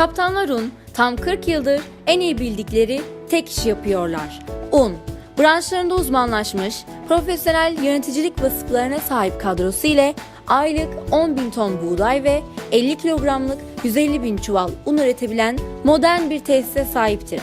Kaptanlar Un tam 40 yıldır en iyi bildikleri tek iş yapıyorlar. Un. Branşlarında uzmanlaşmış, profesyonel yöneticilik vasıflarına sahip kadrosu ile aylık 10 bin ton buğday ve 50 kilogramlık 150 bin çuval un üretebilen modern bir tesise sahiptir.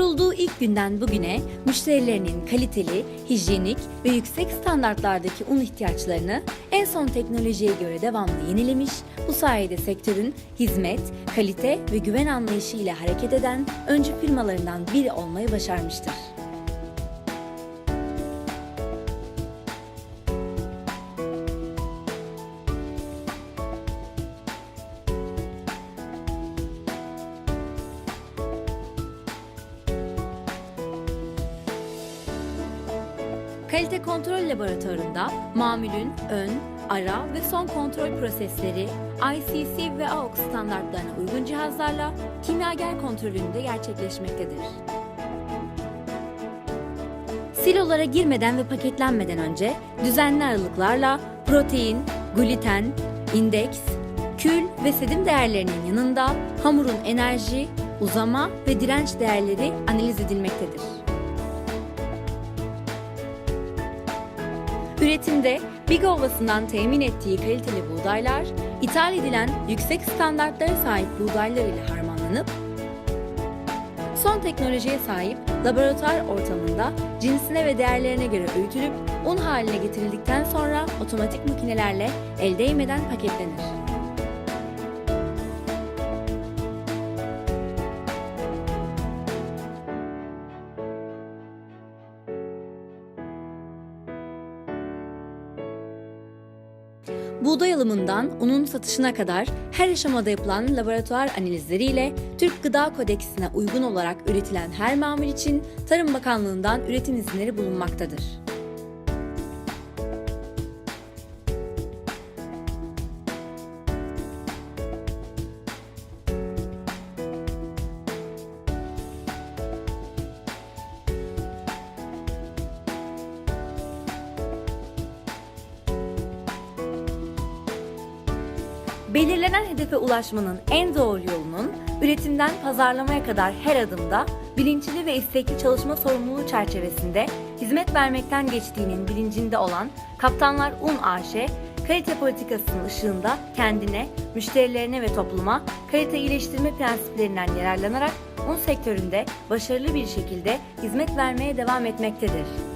Kurulduğu ilk günden bugüne müşterilerinin kaliteli, hijyenik ve yüksek standartlardaki un ihtiyaçlarını en son teknolojiye göre devamlı yenilemiş, bu sayede sektörün hizmet, kalite ve güven anlayışı ile hareket eden öncü firmalarından biri olmayı başarmıştır. Kalite kontrol laboratuvarında mamulün ön, ara ve son kontrol prosesleri ICC ve AUX standartlarına uygun cihazlarla kimyager kontrolünde gerçekleşmektedir. Silolara girmeden ve paketlenmeden önce düzenli aralıklarla protein, gluten, indeks, kül ve sedim değerlerinin yanında hamurun enerji, uzama ve direnç değerleri analiz edilmektedir. Üretimde Big Ovası'ndan temin ettiği kaliteli buğdaylar, ithal edilen yüksek standartlara sahip buğdaylar ile harmanlanıp, son teknolojiye sahip laboratuvar ortamında cinsine ve değerlerine göre öğütülüp un haline getirildikten sonra otomatik makinelerle el değmeden paketlenir. Buğday alımından unun satışına kadar her aşamada yapılan laboratuvar analizleriyle Türk Gıda Kodeksine uygun olarak üretilen her mamul için Tarım Bakanlığı'ndan üretim izinleri bulunmaktadır. Belirlenen hedefe ulaşmanın en doğru yolunun üretimden pazarlamaya kadar her adımda bilinçli ve istekli çalışma sorumluluğu çerçevesinde hizmet vermekten geçtiğinin bilincinde olan Kaptanlar Un AŞ, kalite politikasının ışığında kendine, müşterilerine ve topluma kalite iyileştirme prensiplerinden yararlanarak un sektöründe başarılı bir şekilde hizmet vermeye devam etmektedir.